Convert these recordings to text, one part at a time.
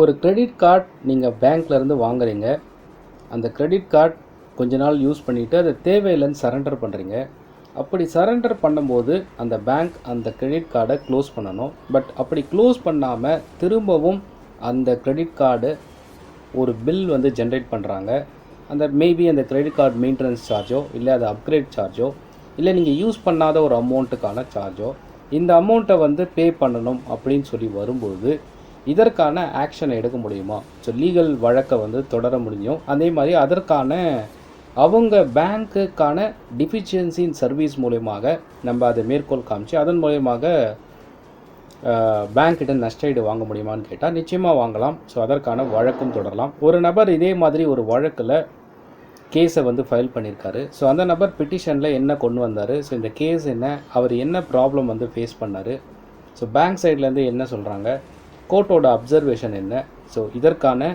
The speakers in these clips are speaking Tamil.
ஒரு கிரெடிட் கார்டு நீங்கள் பேங்க்லேருந்து வாங்குறீங்க. அந்த கிரெடிட் கார்டு கொஞ்ச நாள் யூஸ் பண்ணிவிட்டு அதை தேவையில்லைன்னு சரண்டர் பண்ணுறீங்க அப்படி சரண்டர் பண்ணும்போது அந்த பேங்க் அந்த கிரெடிட் கார்டை க்ளோஸ் பண்ணணும். பட் அப்படி க்ளோஸ் பண்ணாமல் திரும்பவும் அந்த கிரெடிட் கார்டு ஒரு பில் வந்து ஜென்ரேட் பண்ணுறாங்க அந்த மேபி அந்த கிரெடிட் கார்டு மெயின்டெனன்ஸ் சார்ஜோ இல்லை அது அப்கிரேட் சார்ஜோ இல்லை நீங்கள் யூஸ் பண்ணாத ஒரு அமௌண்ட்டுக்கான சார்ஜோ இந்த அமௌண்ட்டை வந்து பே பண்ணணும் அப்படின்னு சொல்லி வரும்போது இதற்கான ஆக்ஷனை எடுக்க முடியுமா? ஸோ லீகல் வழக்கை வந்து தொடர முடியும். அதே மாதிரி அதற்கான அவங்க பேங்க்குக்கான டிஃபிஷியன்சின் சர்வீஸ் மூலயமாக நம்ம அதை மேற்கோள் காமிச்சு அதன் மூலயமாக பேங்க்கிட்ட நஷ்டஈடு வாங்க முடியுமான்னு கேட்டால் நிச்சயமாக வாங்கலாம். ஸோ அதற்கான வழக்கும் தொடரலாம். ஒரு நபர் இதே மாதிரி ஒரு வழக்கில் கேஸை வந்து ஃபைல் பண்ணியிருக்காரு ஸோ அந்த நபர் பிட்டிஷனில் என்ன கொண்டு வந்தார்? ஸோ இந்த கேஸ் என்ன? அவர் என்ன ப்ராப்ளம் வந்து ஃபேஸ் பண்ணார்? ஸோ பேங்க் சைட்லேருந்து என்ன சொல்கிறாங்க கோர்ட்டோட அப்சர்வேஷன் என்ன? ஸோ இதற்கான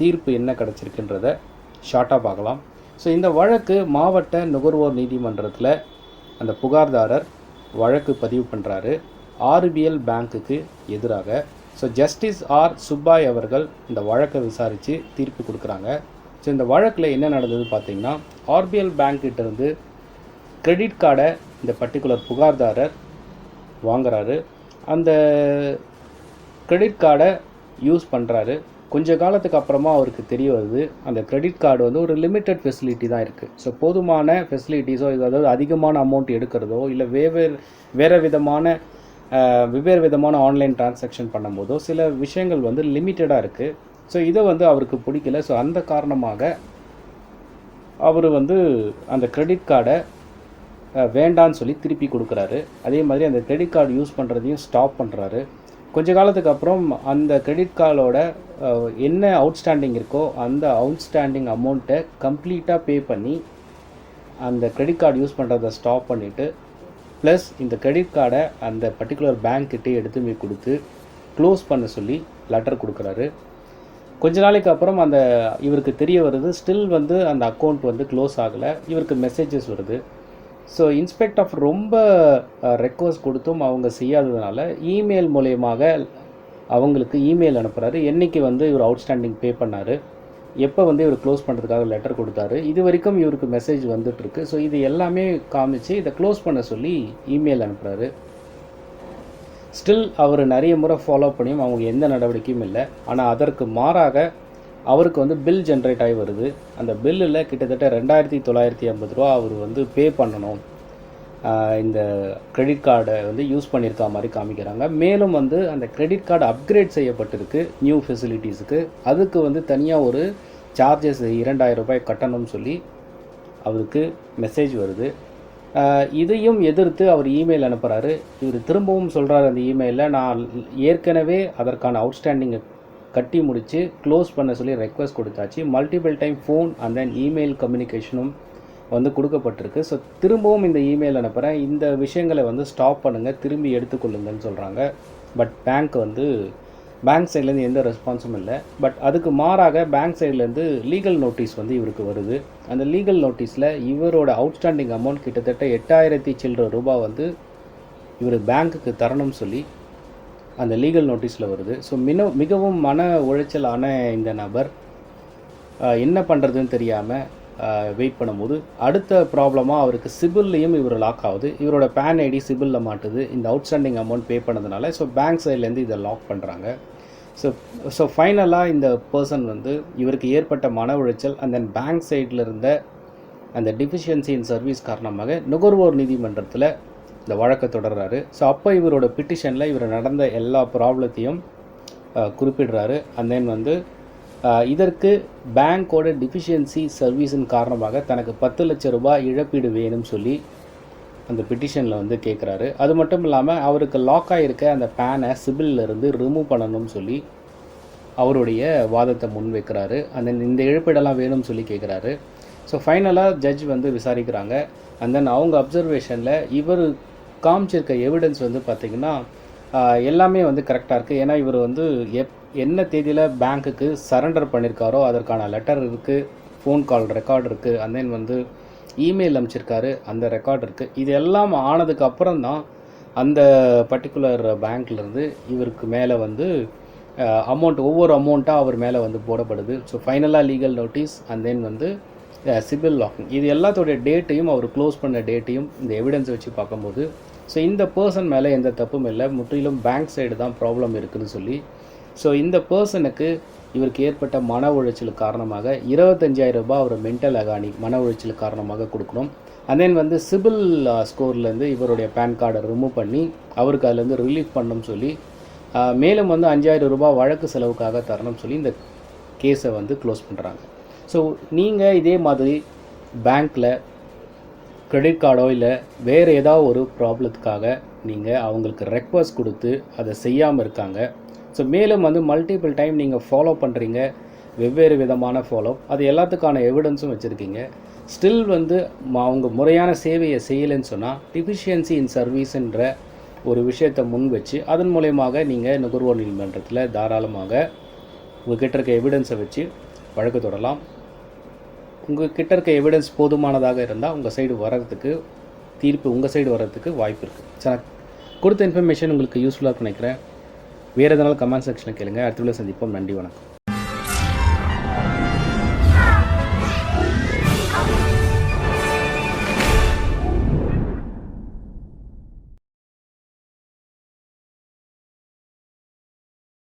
தீர்ப்பு என்ன கிடச்சிருக்குன்றத ஷார்ட்டாக பார்க்கலாம். ஸோ இந்த வழக்கு மாவட்ட நுகர்வோர் நீதிமன்றத்தில் அந்த புகார்தாரர் வழக்கு பதிவு பண்ணுறாரு ஆர்பிஎல் பேங்க்குக்கு எதிராக. ஸோ ஜஸ்டிஸ் ஆர் சுப்பாய் அவர்கள் இந்த வழக்கை விசாரித்து தீர்ப்பு கொடுக்குறாங்க. ஸோ இந்த வழக்கில் என்ன நடந்தது பார்த்தீங்கன்னா ஆர்பிஎல் பேங்க்கிட்ட இருந்து கிரெடிட் கார்டை இந்த பர்டிகுலர் புகார்தாரர் வாங்குறாரு. அந்த கிரெடிட் கார்டை யூஸ் பண்ணுறாரு கொஞ்ச காலத்துக்கு அப்புறமா அவருக்கு தெரிய வருது. அந்த கிரெடிட் கார்டு வந்து ஒரு லிமிட்டட் ஃபெசிலிட்டி தான் இருக்குது ஸோ போதுமான ஃபெசிலிட்டிஸோ அதாவது அதிகமான அமௌண்ட் எடுக்கிறதோ இல்லை வேவேறு வேறு விதமான வெவ்வேறு விதமான ஆன்லைன் டிரான்சாக்ஷன் பண்ணும்போதோ சில விஷயங்கள் வந்து லிமிட்டடாக இருக்குது ஸோ இதை வந்து அவருக்கு பிடிக்கல. ஸோ அந்த காரணமாக அவர் வந்து அந்த கிரெடிட் கார்டை வேண்டான்னு சொல்லி திருப்பி கொடுக்குறாரு. அதே மாதிரி அந்த கிரெடிட் கார்டு யூஸ் பண்ணுறதையும் ஸ்டாப் பண்ணுறாரு கொஞ்ச காலத்துக்கு அப்புறம் அந்த கிரெடிட் கார்டோட என்ன அவுட்ஸ்டாண்டிங் இருக்கோ அந்த அவுட்ஸ்டாண்டிங் அமௌண்ட்டை கம்ப்ளீட்டாக பே பண்ணி அந்த கிரெடிட் கார்டு யூஸ் பண்ணுறதை ஸ்டாப் பண்ணிவிட்டு ப்ளஸ் இந்த கிரெடிட் கார்டை அந்த பர்டிகுலர் பேங்க்கிட்டே எடுத்து போய் கொடுத்து க்ளோஸ் பண்ண சொல்லி லெட்டர் கொடுக்குறாரு. கொஞ்ச நாளைக்கு அப்புறம் அந்த இவருக்கு தெரிய வருது ஸ்டில் வந்து அந்த அக்கௌண்ட் வந்து க்ளோஸ் ஆகலை இவருக்கு மெசேஜஸ் வருது. ஸோ இன்ஸ்பெக்ட் ஆஃப் ரொம்ப ரெக்வஸ்ட் கொடுத்தும் அவங்க செய்யாததுனால இமெயில் மூலயமாக அவங்களுக்கு இமெயில் அனுப்புகிறாரு என்றைக்கு வந்து இவர் அவுட்ஸ்டாண்டிங் பே பண்ணார் எப்போ வந்து இவர் க்ளோஸ் பண்ணுறதுக்காக லெட்டர் கொடுத்தாரு இது வரைக்கும் இவருக்கு மெசேஜ் வந்துட்டுருக்கு. ஸோ இது எல்லாமே காமிச்சு இதை க்ளோஸ் பண்ண சொல்லி இமெயில் அனுப்புகிறாரு ஸ்டில் அவர் நிறைய முறை ஃபாலோ பண்ணியும் அவங்க எந்த நடவடிக்கையும் இல்லை. ஆனால் அதற்கு மாறாக அவருக்கு வந்து பில் ஜென்ரேட் ஆகி வருது. அந்த பில்லில் கிட்டத்தட்ட ரெண்டாயிரத்தி தொள்ளாயிரத்தி ஐம்பது ரூபா அவர் வந்து பே பண்ணணும். இந்த கிரெடிட் கார்டை வந்து யூஸ் பண்ணியிருக்கா மாதிரி காமிக்கிறாங்க. மேலும் வந்து அந்த கிரெடிட் கார்டு அப்கிரேட் செய்யப்பட்டிருக்கு நியூ ஃபெசிலிட்டிஸுக்கு அதுக்கு வந்து தனியாக ஒரு சார்ஜஸ் இரண்டாயிரம் ரூபாய் கட்டணும்னு சொல்லி அவருக்கு மெசேஜ் வருது. இதையும் எதிர்த்து அவர் இமெயில் அனுப்புகிறாரு இவர் திரும்பவும் சொல்கிறார் அந்த இமெயிலில் நான் ஏற்கனவே அதற்கான அவுட்ஸ்டாண்டிங்கை கட்டி முடித்து க்ளோஸ் பண்ண சொல்லி ரெக்வஸ்ட் கொடுத்தாச்சு. Multiple time phone and then email கம்யூனிகேஷனும் வந்து கொடுக்கப்பட்டிருக்கு. ஸோ திரும்பவும் இந்த இமெயில் அனுப்புகிறேன் இந்த விஷயங்களை வந்து ஸ்டாப் பண்ணுங்கள் திரும்பி எடுத்துக்கொள்ளுங்கன்னு சொல்கிறாங்க பட் பேங்க் வந்து பேங்க் சைட்லேருந்து எந்த ரெஸ்பான்ஸும் இல்லை. பட் அதுக்கு மாறாக பேங்க் சைட்லேருந்து லீகல் நோட்டீஸ் வந்து இவருக்கு வருது. அந்த லீகல் நோட்டீஸில் இவரோட அவுட்ஸ்டாண்டிங் அமௌண்ட் கிட்டத்தட்ட எட்டாயிரத்தி சில்லற ரூபா வந்து இவர் பேங்க்குக்கு தரணும்னு சொல்லி அந்த லீகல் நோட்டீஸில் வருது. ஸோ மின மிகவும் மன உளைச்சலான இந்த நபர் என்ன பண்ணுறதுன்னு தெரியாமல் வெயிட் பண்ணும்போது அடுத்த ப்ராப்ளமாக அவருக்கு சிபில்லையும் இவர் லாக் ஆகுது. இவரோட பேன் ஐடி சிபிலில் மாட்டுது. இந்த அவுட்ஸ்டாண்டிங் அமௌண்ட் பே பண்ணதுனால ஸோ பேங்க் சைட்லேருந்து இதை லாக் பண்ணுறாங்க ஸோ ஸோ ஃபைனலாக இந்த பர்சன் வந்து இவருக்கு ஏற்பட்ட மன உளைச்சல் அண்ட் தென் பேங்க் சைடில் இருந்த அந்த டிஃபிஷியன்சி இன் சர்வீஸ் காரணமாக நுகர்வோர் நீதிமன்றத்தில் இந்த வழக்கை தொடர்றாரு. ஸோ அப்போ இவரோட பிட்டிஷனில் இவர் நடந்த எல்லா ப்ராப்ளத்தையும் குறிப்பிடுறாரு. அண்ட் தென் வந்து இதற்கு பேங்க்கோட டிஃபிஷியன்சி சர்வீஸின் காரணமாக தனக்கு பத்து லட்சம் ரூபாய் இழப்பீடு வேணும்னு சொல்லி அந்த பிட்டிஷனில் வந்து கேட்குறாரு அது மட்டும் இல்லாமல் அவருக்கு லாக் ஆகிருக்க அந்த பேனை சிபிலிருந்து இருந்து ரிமூவ் பண்ணணும்னு சொல்லி அவருடைய வாதத்தை முன்வைக்கிறாரு. அந்த இந்த இழப்பீடெல்லாம் வேணும்னு சொல்லி கேட்குறாரு ஸோ ஃபைனலாக ஜட்ஜ் வந்து விசாரிக்கிறாங்க. அண்ட் தென் அவங்க அப்சர்வேஷனில் இவர் காமிச்சிருக்க எவிடன்ஸ் வந்து பார்த்திங்கன்னா எல்லாமே வந்து கரெக்டாக இருக்குது ஏன்னா இவர் வந்து எப் என்ன தேதியில் பேங்க்குக்கு சரண்டர் பண்ணியிருக்காரோ அதற்கான லெட்டர் இருக்குது ஃபோன் கால் ரெக்கார்ட் இருக்குது அண்ட் தென் வந்து இமெயில் அனுப்பிச்சிருக்காரு அந்த ரெக்கார்ட் இருக்குது இது எல்லாம் ஆனதுக்கு அப்புறம் தான் அந்த பர்டிகுலர் பேங்க்லேருந்து இவருக்கு மேலே வந்து அமௌண்ட் ஒவ்வொரு அமௌண்ட்டாக அவர் மேலே வந்து போடப்படுது. ஸோ ஃபைனலாக லீகல் நோட்டீஸ் அண்ட் தென் வந்து சிபில் லாக்கிங் இது எல்லாத்தோடைய டேட்டையும் அவர் க்ளோஸ் பண்ண டேட்டையும் இந்த எவிடன்ஸ் வச்சு பார்க்கும்போது ஸோ இந்த பர்சன் மேலே எந்த தப்பும் இல்லை. முற்றிலும் பேங்க் சைடு தான் ப்ராப்ளம் இருக்குதுன்னு சொல்லி. ஸோ இந்த பர்சனுக்கு இவருக்கு ஏற்பட்ட மன உளைச்சல் காரணமாக இருபத்தஞ்சாயிரம் ரூபாய் அவர் மென்டல் அகானி மன உளைச்சல் காரணமாக கொடுக்கணும். அண்ட் தென் வந்து சிபில் ஸ்கோர்லேருந்து இவருடைய பேன் கார்டை ரிமூவ் பண்ணி அவருக்கு அதுலேருந்து ரிலீஃப் பண்ணணும்னு சொல்லி மேலும் வந்து அஞ்சாயிரம் ரூபாய் வழக்கு செலவுக்காக தரணும்னு சொல்லி இந்த கேஸை வந்து க்ளோஸ் பண்ணுறாங்க ஸோ நீங்கள் இதே மாதிரி பேங்க்கில் கிரெடிட் கார்டோ இல்லை வேறு ஏதாவது ஒரு ப்ராப்ளத்துக்காக நீங்கள் அவங்களுக்கு ரெக்வஸ்ட் கொடுத்து அதை செய்யாமல் இருக்காங்க. ஸோ மேலும் வந்து மல்டிபிள் டைம் நீங்கள் ஃபாலோ பண்ணுறீங்க வெவ்வேறு விதமான ஃபாலோ அது எல்லாத்துக்கான எவிடன்ஸும் வச்சுருக்கீங்க. ஸ்டில் வந்து அவங்க முறையான சேவையை செய்யலைன்னு சொன்னால் டிஃபிஷியன்சி இன் சர்வீஸுன்ற ஒரு விஷயத்தை முன் வச்சு அதன் மூலயமாக நீங்கள் நுகர்வோர் நீதிமன்றத்தில் தாராளமாக உங்ககிட்ட இருக்க எவிடன்ஸை வச்சு வழக்கு தொடரலாம் உங்கள் கிட்ட இருக்க எவிடன்ஸ் போதுமானதாக இருந்தால் உங்கள் சைடு வர்றதுக்கு தீர்ப்பு உங்கள் சைடு வர்றதுக்கு வாய்ப்பு இருக்குது சார் கொடுத்த இன்ஃபர்மேஷன் உங்களுக்கு யூஸ்ஃபுல்லாக நினைக்கிறேன். வேறு எதனாலும் கமெண்ட் செக்ஷனில் கேளுங்கள் அடுத்த சந்திப்போம். நன்றி வணக்கம்.